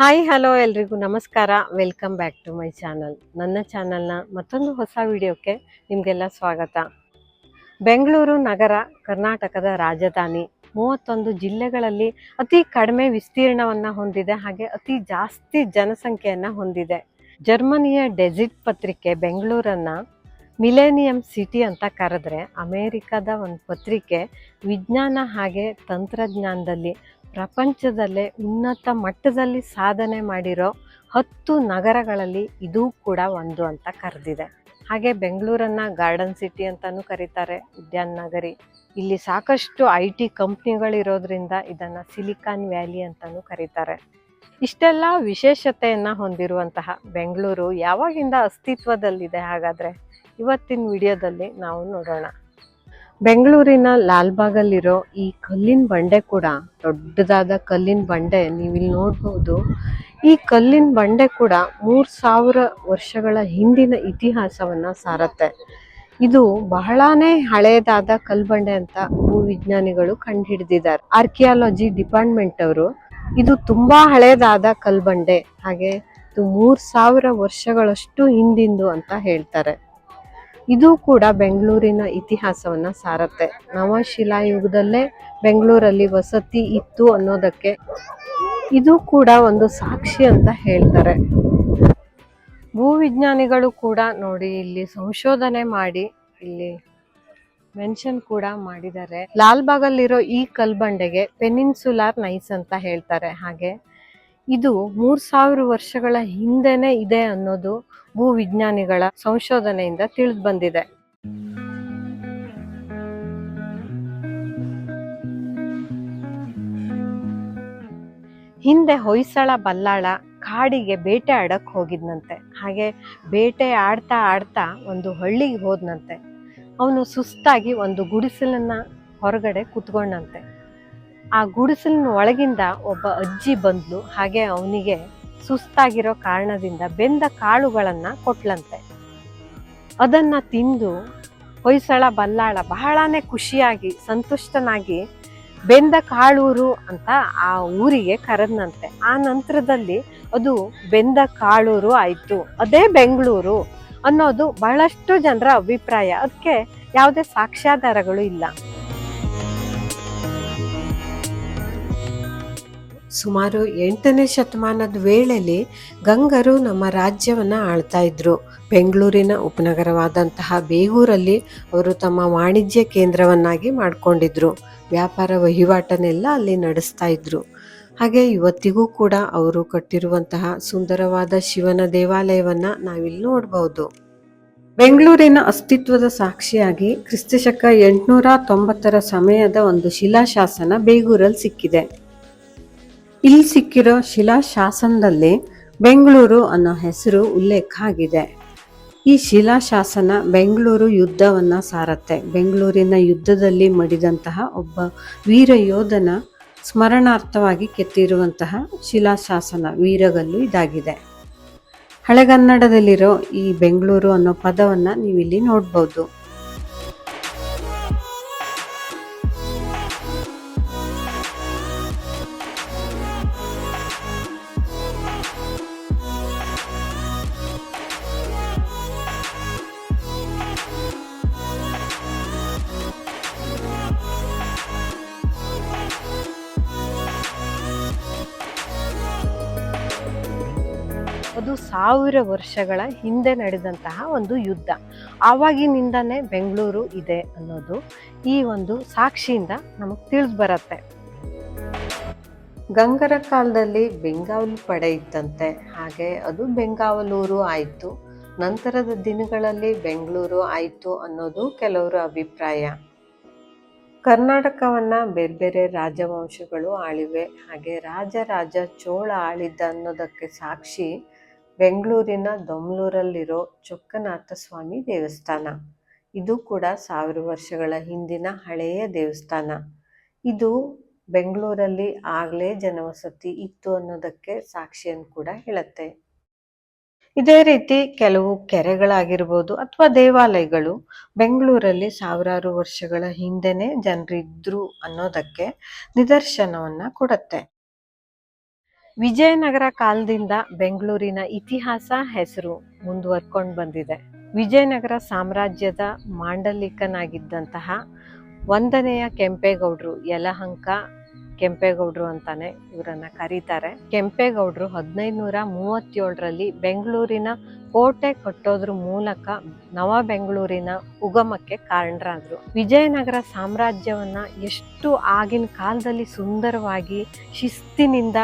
Hi hello ಎಲ್ರಿಗೂ. ನಮಸ್ಕಾರ. Welcome back to my channel ನನ್ನ ಚಾನಲ್ನ ಮತ್ತೊಂದು ಹೊಸ ವಿಡಿಯೋಕ್ಕೆ ನಿಮಗೆಲ್ಲ ಸ್ವಾಗತ. ಬೆಂಗಳೂರು ನಗರ, ಕರ್ನಾಟಕದ ರಾಜಧಾನಿ, ಮೂವತ್ತೊಂದು ಜಿಲ್ಲೆಗಳಲ್ಲಿ ಅತಿ ಕಡಿಮೆ ವಿಸ್ತೀರ್ಣವನ್ನು ಹೊಂದಿದೆ, ಹಾಗೆ ಅತಿ ಜಾಸ್ತಿ ಜನಸಂಖ್ಯೆಯನ್ನು ಹೊಂದಿದೆ. ಜರ್ಮನಿಯ ಡೆಸಿಟ್ ಪತ್ರಿಕೆ ಬೆಂಗಳೂರನ್ನು ಮಿಲೇನಿಯಂ ಸಿಟಿ ಅಂತ ಕರೆದ್ರೆ ಅಮೇರಿಕದ ಒಂದು ಪತ್ರಿಕೆ ವಿಜ್ಞಾನ ಹಾಗೆ ತಂತ್ರಜ್ಞಾನದಲ್ಲಿ ಪ್ರಪಂಚದಲ್ಲೇ ಉನ್ನತ ಮಟ್ಟದಲ್ಲಿ ಸಾಧನೆ ಮಾಡಿರೋ ಹತ್ತು ನಗರಗಳಲ್ಲಿ ಇದೂ ಕೂಡ ಒಂದು ಅಂತ ಕರೆದಿದೆ. ಹಾಗೆ ಬೆಂಗಳೂರನ್ನ ಗಾರ್ಡನ್ ಸಿಟಿ ಅಂತಲೂ ಕರೀತಾರೆ, ಉದ್ಯಾನ ನಗರಿ. ಇಲ್ಲಿ ಸಾಕಷ್ಟು ಐ ಟಿ ಕಂಪ್ನಿಗಳಿರೋದ್ರಿಂದ ಇದನ್ನು ಸಿಲಿಕಾನ್ ವ್ಯಾಲಿ ಅಂತಲೂ ಕರೀತಾರೆ. ಇಷ್ಟೆಲ್ಲ ವಿಶೇಷತೆಯನ್ನು ಹೊಂದಿರುವಂತಹ ಬೆಂಗಳೂರು ಯಾವಾಗಿಂದ ಅಸ್ತಿತ್ವದಲ್ಲಿದೆ ಹಾಗಾದರೆ? ಇವತ್ತಿನ ವಿಡಿಯೋದಲ್ಲಿ ನಾವು ನೋಡೋಣ. ಬೆಂಗಳೂರಿನ ಲಾಲ್ಬಾಗಲ್ಲಿರೋ ಈ ಕಲ್ಲಿನ ಬಂಡೆ ಕೂಡ ದೊಡ್ಡದಾದ ಕಲ್ಲಿನ ಬಂಡೆ ನೀವಿಲ್ಲಿ ನೋಡ್ಬೋದು. ಈ ಕಲ್ಲಿನ ಬಂಡೆ ಕೂಡ ಮೂರ್ ಸಾವಿರ ವರ್ಷಗಳ ಹಿಂದಿನ ಇತಿಹಾಸವನ್ನ ಸಾರತ್ತೆ. ಇದು ಬಹಳಾನೇ ಹಳೆಯದಾದ ಕಲ್ಬಂಡೆ ಅಂತ ಭೂವಿಜ್ಞಾನಿಗಳು ಕಂಡುಹಿಡಿದಿದ್ದಾರೆ ಆರ್ಕಿಯಾಲಜಿ ಡಿಪಾರ್ಟ್ಮೆಂಟ್ ಅವರು. ಇದು ತುಂಬಾ ಹಳೆಯದಾದ ಕಲ್ಬಂಡೆ ಹಾಗೆ ಇದು ಮೂರ್ ಸಾವಿರ ವರ್ಷಗಳಷ್ಟು ಹಿಂದಿಂದು ಅಂತ ಹೇಳ್ತಾರೆ. ಇದು ಕೂಡ ಬೆಂಗಳೂರಿನ ಇತಿಹಾಸವನ್ನ ಸಾರತ್ತೆ. ನವಶಿಲಾಯುಗದಲ್ಲೇ ಬೆಂಗಳೂರಲ್ಲಿ ವಸತಿ ಇತ್ತು ಅನ್ನೋದಕ್ಕೆ ಇದು ಕೂಡ ಒಂದು ಸಾಕ್ಷಿ ಅಂತ ಹೇಳ್ತಾರೆ. ಭೂವಿಜ್ಞಾನಿಗಳು ಕೂಡ ನೋಡಿ ಇಲ್ಲಿ ಸಂಶೋಧನೆ ಮಾಡಿ ಇಲ್ಲಿ ಮೆನ್ಷನ್ ಕೂಡ ಮಾಡಿದ್ದಾರೆ. ಲಾಲ್ಬಾಗಲ್ಲಿರೋ ಈ ಕಲ್ಬಂಡೆಗೆ ಪೆನಿನ್ಸುಲಾರ್ ನೈಸ್ ಅಂತ ಹೇಳ್ತಾರೆ. ಹಾಗೆ ಇದು ಮೂರ್ ಸಾವಿರ ವರ್ಷಗಳ ಹಿಂದೆನೆ ಇದೆ ಅನ್ನೋದು ಭೂವಿಜ್ಞಾನಿಗಳ ಸಂಶೋಧನೆಯಿಂದ ತಿಳಿದು ಬಂದಿದೆ. ಹಿಂದೆ ಹೊಯ್ಸಳ ಬಲ್ಲಾಳ ಕಾಡಿಗೆ ಬೇಟೆ ಆಡಕ್ ಹೋಗಿದ್ನಂತೆ. ಹಾಗೆ ಬೇಟೆ ಆಡ್ತಾ ಆಡ್ತಾ ಒಂದು ಹಳ್ಳಿಗೆ ಹೋದ್ನಂತೆ. ಅವನು ಸುಸ್ತಾಗಿ ಒಂದು ಗುಡಿಸಲನ್ನ ಹೊರಗಡೆ ಕುತ್ಕೊಂಡಂತೆ. ಆ ಗುಡಿಸಲಿನ ಒಳಗಿಂದ ಒಬ್ಬ ಅಜ್ಜಿ ಬಂದ್ಲು. ಹಾಗೆ ಅವನಿಗೆ ಸುಸ್ತಾಗಿರೋ ಕಾರಣದಿಂದ ಬೆಂದ ಕಾಳುಗಳನ್ನ ಕೊಟ್ಲಂತೆ. ಅದನ್ನ ತಿಂದು ಹೊಯ್ಸಳ ಬಲ್ಲಾಳ ಬಹಳಾನೇ ಖುಷಿಯಾಗಿ, ಸಂತುಷ್ಟನಾಗಿ ಬೆಂದ ಕಾಳೂರು ಅಂತ ಆ ಊರಿಗೆ ಕರೆದ್ನಂತೆ. ಆ ನಂತರದಲ್ಲಿ ಅದು ಬೆಂದ ಕಾಳೂರು ಆಯ್ತು. ಅದೇ ಬೆಂಗಳೂರು ಅನ್ನೋದು ಬಹಳಷ್ಟು ಜನರ ಅಭಿಪ್ರಾಯ. ಅದಕ್ಕೆ ಯಾವುದೇ ಸಾಕ್ಷ್ಯಾಧಾರಗಳು ಇಲ್ಲ. ಸುಮಾರು ಎಂಟನೇ ಶತಮಾನದ ವೇಳೆಯಲ್ಲಿ ಗಂಗರು ನಮ್ಮ ರಾಜ್ಯವನ್ನು ಆಳ್ತಾ ಇದ್ರು. ಬೆಂಗಳೂರಿನ ಉಪನಗರವಾದಂತಹ ಬೇಗೂರಲ್ಲಿ ಅವರು ತಮ್ಮ ವಾಣಿಜ್ಯ ಕೇಂದ್ರವನ್ನಾಗಿ ಮಾಡಿಕೊಂಡಿದ್ರು. ವ್ಯಾಪಾರ ವಹಿವಾಟನ್ನೆಲ್ಲ ಅಲ್ಲಿ ನಡೆಸ್ತಾ ಇದ್ರು. ಹಾಗೆ ಇವತ್ತಿಗೂ ಕೂಡ ಅವರು ಕಟ್ಟಿರುವಂತಹ ಸುಂದರವಾದ ಶಿವನ ದೇವಾಲಯವನ್ನ ನಾವಿಲ್ಲಿ ನೋಡಬಹುದು ಬೆಂಗಳೂರಿನ ಅಸ್ತಿತ್ವದ ಸಾಕ್ಷಿಯಾಗಿ ಕ್ರಿಸ್ತಶಕ ಎಂಟುನೂರ ತೊಂಬತ್ತರ ಸಮಯದ ಒಂದು ಶಿಲಾಶಾಸನ ಬೇಗೂರಲ್ಲಿ ಸಿಕ್ಕಿದೆ. ಇಲ್ಲಿ ಸಿಕ್ಕಿರೋ ಶಿಲಾಶಾಸನದಲ್ಲಿ ಬೆಂಗಳೂರು ಅನ್ನೋ ಹೆಸರು ಉಲ್ಲೇಖ ಆಗಿದೆ ಈ ಶಿಲಾಶಾಸನ ಬೆಂಗಳೂರು ಯುದ್ಧವನ್ನು ಸಾರತ್ತೆ. ಬೆಂಗಳೂರಿನ ಯುದ್ಧದಲ್ಲಿ ಮಡಿದಂತಹ ಒಬ್ಬ ವೀರ ಯೋಧನ ಸ್ಮರಣಾರ್ಥವಾಗಿ ಕೆತ್ತಿರುವಂತಹ ಶಿಲಾಶಾಸನ ವೀರಗಲ್ಲು ಇದಾಗಿದೆ. ಹಳೆಗನ್ನಡದಲ್ಲಿರೋ ಈ ಬೆಂಗಳೂರು ಅನ್ನೋ ಪದವನ್ನು ನೀವಿಲ್ಲಿ ನೋಡ್ಬೋದು. ಅದು ಸಾವಿರ ವರ್ಷಗಳ ಹಿಂದೆ ನಡೆದಂತಹ ಒಂದು ಯುದ್ಧ. ಆವಾಗಿನಿಂದನೇ ಬೆಂಗಳೂರು ಇದೆ ಅನ್ನೋದು ಈ ಒಂದು ಸಾಕ್ಷಿಯಿಂದ ನಮಗೆ ತಿಳಿದು ಬರತ್ತೆ. ಗಂಗರ ಕಾಲದಲ್ಲಿ ಬೆಂಗಾವಲು ಪಡೆ ಇತ್ತಂತೆ ಹಾಗೆ ಅದು ಬೆಂಗಾವಲೂರು ಆಯಿತು. ನಂತರದ ದಿನಗಳಲ್ಲಿ ಬೆಂಗಳೂರು ಆಯಿತು ಅನ್ನೋದು ಕೆಲವರ ಅಭಿಪ್ರಾಯ. ಕರ್ನಾಟಕವನ್ನ ಬೇರೆ ಬೇರೆ ರಾಜವಂಶಗಳು ಆಳಿವೆ, ಹಾಗೆ ರಾಜ ರಾಜ ಚೋಳ ಆಳಿದ್ದ ಅನ್ನೋದಕ್ಕೆ ಸಾಕ್ಷಿ ಬೆಂಗಳೂರಿನ ದೊಮ್ಲೂರಲ್ಲಿರೋ ಚೊಕ್ಕನಾಥ ಸ್ವಾಮಿ ದೇವಸ್ಥಾನ. ಇದು ಕೂಡ ಸಾವಿರ ವರ್ಷಗಳ ಹಿಂದಿನ ಹಳೆಯ ದೇವಸ್ಥಾನ. ಇದು ಬೆಂಗಳೂರಲ್ಲಿ ಆಗಲೇ ಜನವಸತಿ ಇತ್ತು ಅನ್ನೋದಕ್ಕೆ ಸಾಕ್ಷಿಯನ್ನು ಕೂಡ ಹೇಳುತ್ತೆ. ಇದೇ ರೀತಿ ಕೆಲವು ಕೆರೆಗಳಾಗಿರ್ಬೋದು ಅಥವಾ ದೇವಾಲಯಗಳು ಬೆಂಗಳೂರಲ್ಲಿ ಸಾವಿರಾರು ವರ್ಷಗಳ ಹಿಂದೆನೆ ಜನರಿದ್ರು ಅನ್ನೋದಕ್ಕೆ ನಿದರ್ಶನವನ್ನ ಕೊಡುತ್ತೆ. ವಿಜಯನಗರ ಕಾಲದಿಂದ ಬೆಂಗಳೂರಿನ ಇತಿಹಾಸ ಹೆಸರು ಮುಂದುವರ್ಕೊಂಡು ಬಂದಿದೆ. ವಿಜಯನಗರ ಸಾಮ್ರಾಜ್ಯದ ಮಾಂಡಲಿಕನಾಗಿದ್ದಂತಹ ಒಂದನೆಯ ಕೆಂಪೇಗೌಡರು ಯಲಹಂಕ ಕೆಂಪೇಗೌಡರು ಅಂತಾನೆ ಇವರನ್ನ ಕರೀತಾರೆ. ಕೆಂಪೇಗೌಡರು ಹದಿನೈದುನೂರ ಮೂವತ್ತೇಳರಲ್ಲಿ ಬೆಂಗಳೂರಿನ ಕೋಟೆ ಕಟ್ಟೋದ್ರ ಮೂಲಕ ನವ ಬೆಂಗಳೂರಿನ ಉಗಮಕ್ಕೆ ಕಾರಣರಾದರು. ವಿಜಯನಗರ ಸಾಮ್ರಾಜ್ಯವನ್ನ ಎಷ್ಟು ಆಗಿನ ಕಾಲದಲ್ಲಿ ಸುಂದರವಾಗಿ ಶಿಸ್ತಿನಿಂದ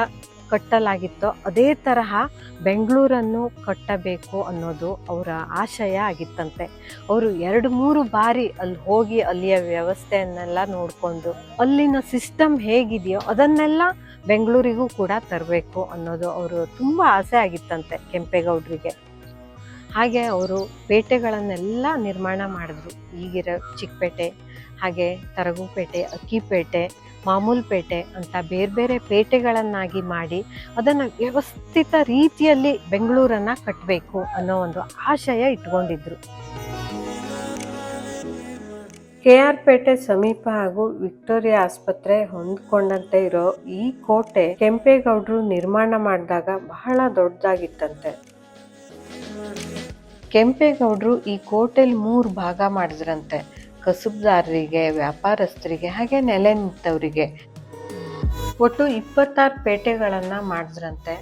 ಕಟ್ಟಲಾಗಿತ್ತೋ ಅದೇ ತರಹ ಬೆಂಗಳೂರನ್ನು ಕಟ್ಟಬೇಕು ಅನ್ನೋದು ಅವರ ಆಶಯ ಆಗಿತ್ತಂತೆ. ಅವರು ಎರಡು ಮೂರು ಬಾರಿ ಅಲ್ಲಿ ಹೋಗಿ ಅಲ್ಲಿಯ ವ್ಯವಸ್ಥೆಯನ್ನೆಲ್ಲ ನೋಡಿಕೊಂಡು ಅಲ್ಲಿನ ಸಿಸ್ಟಮ್ ಹೇಗಿದೆಯೋ ಅದನ್ನೆಲ್ಲ ಬೆಂಗಳೂರಿಗೂ ಕೂಡ ತರಬೇಕು ಅನ್ನೋದು ಅವರು ತುಂಬ ಆಸೆ ಆಗಿತ್ತಂತೆ ಕೆಂಪೇಗೌಡರಿಗೆ. ಹಾಗೆ ಅವರು ಪೇಟೆಗಳನ್ನೆಲ್ಲ ನಿರ್ಮಾಣ ಮಾಡಿದ್ರು. ಈಗಿರೋ ಚಿಕ್ಕಪೇಟೆ, ಹಾಗೆ ತರಗುಪೇಟೆ, ಅಕ್ಕಿಪೇಟೆ ಮಾಮೂಲ್ಪೇಟೆ ಅಂತ ಬೇರೆ ಬೇರೆ ಪೇಟೆಗಳನ್ನಾಗಿ ಮಾಡಿ ಅದನ್ನು ವ್ಯವಸ್ಥಿತ ರೀತಿಯಲ್ಲಿ ಬೆಂಗಳೂರನ್ನು ಕಟ್ಟಬೇಕು ಅನ್ನೋ ಒಂದು ಆಶಯ ಇಟ್ಕೊಂಡಿದ್ರು. ಕೆ ಆರ್ ಪೇಟೆ ಸಮೀಪ ಹಾಗೂ ವಿಕ್ಟೋರಿಯಾ ಆಸ್ಪತ್ರೆ ಹೊಂದ್ಕೊಂಡಂತೆ ಇರೋ ಈ ಕೋಟೆ ಕೆಂಪೇಗೌಡರು ನಿರ್ಮಾಣ ಮಾಡಿದಾಗ ಬಹಳ ದೊಡ್ಡದಾಗಿತ್ತಂತೆ. ಕೆಂಪೇಗೌಡರು ಈ ಕೋಟೆಲಿ ಮೂರು ಭಾಗ ಮಾಡಿದ್ರಂತೆ. ಕಸುಬುದಾರರಿಗೆ, ವ್ಯಾಪಾರಸ್ಥರಿಗೆ ಹಾಗೆ ನೆಲೆ ನಿಂತವರಿಗೆ. ಒಟ್ಟು ಇಪ್ಪತ್ತಾರು ಪೇಟೆಗಳನ್ನು ಮಾಡಿದ್ರಂತೆ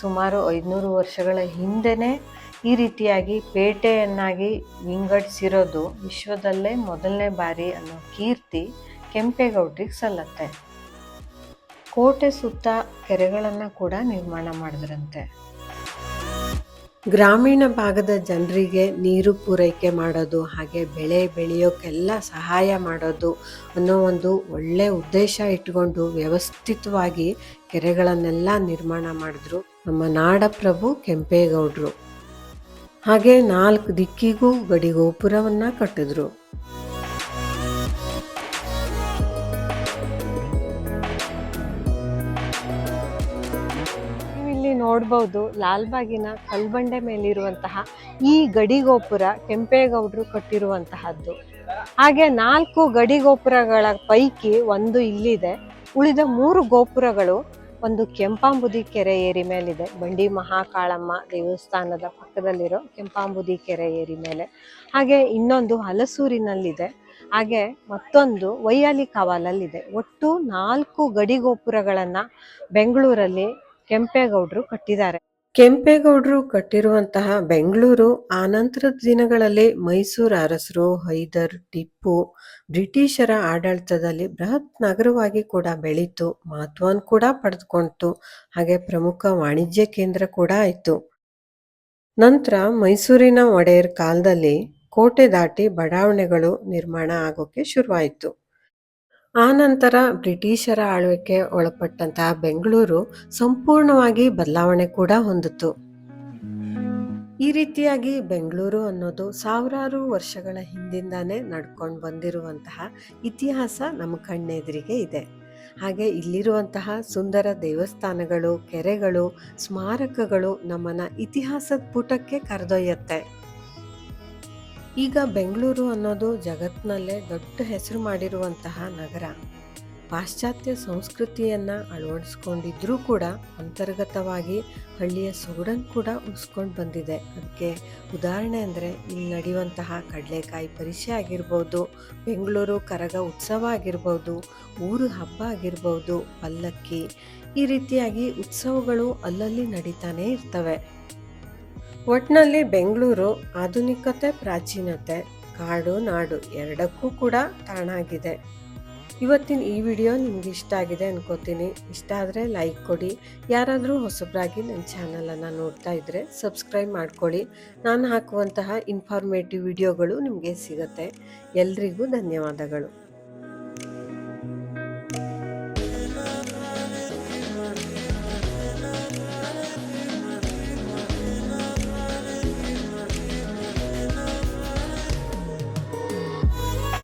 ಸುಮಾರು ಐದುನೂರು ವರ್ಷಗಳ ಹಿಂದೆನೇ ಈ ರೀತಿಯಾಗಿ ಪೇಟೆಯನ್ನಾಗಿ ವಿಂಗಡಿಸಿರೋದು ವಿಶ್ವದಲ್ಲೇ ಮೊದಲನೇ ಬಾರಿ ಅನ್ನೋ ಕೀರ್ತಿ ಕೆಂಪೇಗೌಡರಿಗೆ ಸಲ್ಲತ್ತೆ. ಕೋಟೆ ಸುತ್ತ ಕೆರೆಗಳನ್ನು ಕೂಡ ನಿರ್ಮಾಣ ಮಾಡಿದ್ರಂತೆ. ಗ್ರಾಮೀಣ ಭಾಗದ ಜನರಿಗೆ ನೀರು ಪೂರೈಕೆ ಮಾಡೋದು, ಹಾಗೆ ಬೆಳೆ ಬೆಳೆಯೋಕ್ಕೆಲ್ಲ ಸಹಾಯ ಮಾಡೋದು ಅನ್ನೋ ಒಂದು ಒಳ್ಳೆ ಉದ್ದೇಶ ಇಟ್ಕೊಂಡು ವ್ಯವಸ್ಥಿತವಾಗಿ ಕೆರೆಗಳನ್ನೆಲ್ಲ ನಿರ್ಮಾಣ ಮಾಡಿದ್ರು ನಮ್ಮ ನಾಡಪ್ರಭು ಕೆಂಪೇಗೌಡರು. ಹಾಗೆ ನಾಲ್ಕು ದಿಕ್ಕಿಗೂ ಗಡಿಗೋಪುರವನ್ನು ಕಟ್ಟಿದ್ರು. ನೋಡ್ಬೋದು. ಲಾಲ್ಬಾಗಿನ ಕಲ್ಬಂಡೆ ಮೇಲಿರುವಂತಹ ಈ ಗಡಿಗೋಪುರ ಕೆಂಪೇಗೌಡರು ಕಟ್ಟಿರುವಂತಹದ್ದು. ಹಾಗೆ ನಾಲ್ಕು ಗಡಿಗೋಪುರಗಳ ಪೈಕಿ ಒಂದು ಇಲ್ಲಿದೆ. ಉಳಿದ ಮೂರು ಗೋಪುರಗಳು ಒಂದು ಕೆಂಪಾಂಬುದಿ ಕೆರೆ ಏರಿ ಮೇಲಿದೆ. ಬಂಡಿ ಮಹಾಕಾಳಮ್ಮ ದೇವಸ್ಥಾನದ ಪಕ್ಕದಲ್ಲಿರೋ ಕೆಂಪಾಂಬುದಿ ಕೆರೆ ಏರಿ ಮೇಲೆ. ಹಾಗೆ ಇನ್ನೊಂದು ಹಲಸೂರಿನಲ್ಲಿದೆ. ಹಾಗೆ ಮತ್ತೊಂದು ವೈಯಾಲಿ ಕಾವಾಲಲ್ಲಿದೆ ಒಟ್ಟು ನಾಲ್ಕು ಗಡಿಗೋಪುರಗಳನ್ನು ಬೆಂಗಳೂರಲ್ಲಿ ಕೆಂಪೇಗೌಡರು ಕಟ್ಟಿದ್ದಾರೆ. ಕೆಂಪೇಗೌಡರು ಕಟ್ಟಿರುವಂತಹ ಬೆಂಗಳೂರು ಆನಂತರದ ದಿನಗಳಲ್ಲಿ ಮೈಸೂರು ಅರಸರು, ಹೈದರ್, ಟಿಪ್ಪು ಬ್ರಿಟಿಷರ ಆಡಳಿತದಲ್ಲಿ ಬೃಹತ್ ನಗರವಾಗಿ ಕೂಡ ಬೆಳೀತು. ಮಹತ್ವವನ್ನು ಕೂಡ ಪಡೆದುಕೊಂಡಿತು ಹಾಗೆ ಪ್ರಮುಖ ವಾಣಿಜ್ಯ ಕೇಂದ್ರ ಕೂಡ ಆಯಿತು. ನಂತರ ಮೈಸೂರಿನ ಒಡೆಯರ್ ಕಾಲದಲ್ಲಿ ಕೋಟೆ ದಾಟಿ ಬಡಾವಣೆಗಳು ನಿರ್ಮಾಣ ಆಗೋಕೆ ಶುರುವಾಯಿತು. ಆ ನಂತರ ಬ್ರಿಟಿಷರ ಆಳ್ವಿಕೆ ಒಳಪಟ್ಟಂತಹ ಬೆಂಗಳೂರು ಸಂಪೂರ್ಣವಾಗಿ ಬದಲಾವಣೆ ಕೂಡ ಹೊಂದಿತು. ಈ ರೀತಿಯಾಗಿ ಬೆಂಗಳೂರು ಅನ್ನೋದು ಸಾವಿರಾರು ವರ್ಷಗಳ ಹಿಂದಿಂದಾನೇ ನಡ್ಕೊಂಡು ಬಂದಿರುವಂತಹ ಇತಿಹಾಸ ನಮ್ಮ ಕಣ್ಣೆದುರಿಗೆ ಇದೆ. ಹಾಗೆ ಇಲ್ಲಿರುವಂತಹ ಸುಂದರ ದೇವಸ್ಥಾನಗಳು, ಕೆರೆಗಳು, ಸ್ಮಾರಕಗಳು ನಮ್ಮನ್ನ ಇತಿಹಾಸದ ಪುಟಕ್ಕೆ ಕರೆದೊಯ್ಯತ್ತೆ. ಈಗ ಬೆಂಗಳೂರು ಅನ್ನೋದು ಜಗತ್ತಿನಲ್ಲೇ ದೊಡ್ಡ ಹೆಸರು ಮಾಡಿರುವಂತಹ ನಗರ. ಪಾಶ್ಚಾತ್ಯ ಸಂಸ್ಕೃತಿಯನ್ನು ಅಳವಡಿಸ್ಕೊಂಡಿದ್ರೂ ಕೂಡ ಅಂತರ್ಗತವಾಗಿ ಹಳ್ಳಿಯ ಸೊಗಡನ್ನು ಕೂಡ ಉಳಿಸ್ಕೊಂಡು ಬಂದಿದೆ. ಅದಕ್ಕೆ ಉದಾಹರಣೆ ಅಂದರೆ ಇಲ್ಲಿ ನಡೆಯುವಂತಹ ಕಡಲೆಕಾಯಿ ಪರಿಷೆ ಆಗಿರ್ಬೋದು, ಬೆಂಗಳೂರು ಕರಗ ಉತ್ಸವ ಆಗಿರ್ಬೋದು, ಊರು ಹಬ್ಬ ಆಗಿರ್ಬೋದು, ಪಲ್ಲಕ್ಕಿ ಈ ರೀತಿಯಾಗಿ ಉತ್ಸವಗಳು ಅಲ್ಲಲ್ಲಿ ನಡೀತಾನೇ ಇರ್ತವೆ. ಒಟ್ಟಿನಲ್ಲಿ ಬೆಂಗಳೂರು ಆಧುನಿಕತೆ, ಪ್ರಾಚೀನತೆ, ಕಾಡು ನಾಡು ಎರಡಕ್ಕೂ ಕೂಡ ತಾಣಾಗಿದೆ. ಇವತ್ತಿನ ಈ ವಿಡಿಯೋ ನಿಮ್ಗೆ ಇಷ್ಟ ಆಗಿದೆ ಅನ್ಕೋತೀನಿ. ಇಷ್ಟ ಆದರೆ ಲೈಕ್ ಕೊಡಿ. ಯಾರಾದರೂ ಹೊಸಬ್ರಾಗಿ ನನ್ನ ಚಾನಲನ್ನು ನೋಡ್ತಾ ಇದ್ದರೆ ಸಬ್ಸ್ಕ್ರೈಬ್ ಮಾಡ್ಕೊಳ್ಳಿ. ನಾನು ಹಾಕುವಂತಹ ಇನ್ಫಾರ್ಮೇಟಿವ್ ವಿಡಿಯೋಗಳು ನಿಮಗೆ ಸಿಗುತ್ತೆ. ಎಲ್ರಿಗೂ ಧನ್ಯವಾದಗಳು.